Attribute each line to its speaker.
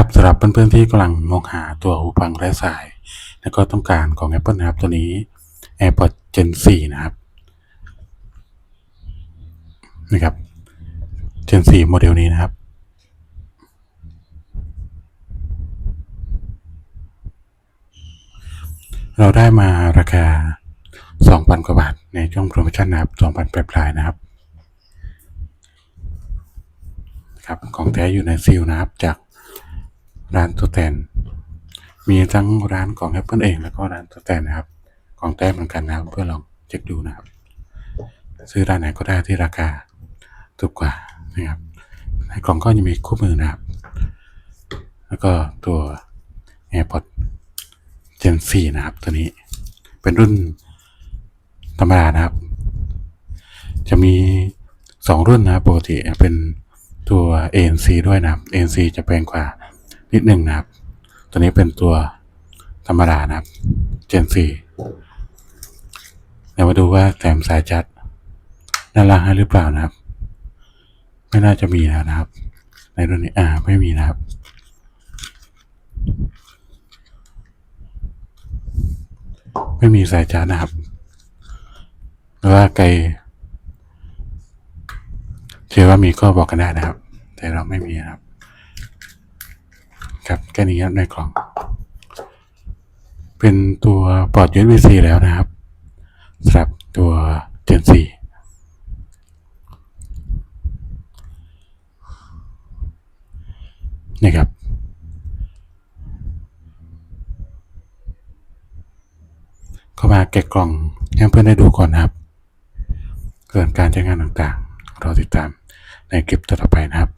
Speaker 1: ครับสำหรับเพื่อนๆที่กำลังมองหาตัวหูฟังไร้สาย แล้วก็ต้องการของ Apple นะครับ ตัวนี้ AirPods Gen 4 นะครับนะครับ Gen 4 โมเดลนี้นะครับ เราได้มาราคา 2,000 กว่าบาท ในช่วงโปรโมชั่นนะครับ 2,000 ปลายๆนะครับครับของแท้อยู่ในซีลนะครับจาก ร้านตัวแทนมีทั้งร้านของ Apple เอง แล้วก็ร้านตัวแทนนะครับ ของแท้เหมือนกันนะครับ เพื่อลองเช็คดูนะครับ ซื้อร้านไหนก็ได้ที่ราคาถูกกว่านะครับ ในกล่องก็จะมีคู่มือนะครับ แล้วก็ตัว AirPods Gen 4นะครับ ตัวนี้เป็นรุ่นธรรมดานะครับ จะมีสองรุ่นนะครับปกติเป็นตัว ANC ด้วยนะครับ ANC จะแพงกว่า นิดหนึ่งนะครับ ตัวนี้เป็นตัวธรรมดานะครับ Gen 4เดี๋ยวมาดูว่าแถมสายจัดน่ารักให้หรือเปล่านะครับ ไม่น่าจะมีแล้วนะครับ ในรุ่นนี้อ่าไม่มีนะครับไม่มีสายชาร์จนะครับหรือว่าไกลเชื่อว่ามีก็บอกกันได้นะครับ แต่เราไม่มีนะครับ ครับแค่นี้ครับในกล่อง เป็นตัวปลอด USB-C แล้วนะครับสำหรับตัว Gen 4นี่ครับเข้ามาแกะกล่องให้เพื่อนได้ดูก่อนนะครับ เกิดการใช้งานต่างๆราติดตามในคลิปต่อไปนะครับ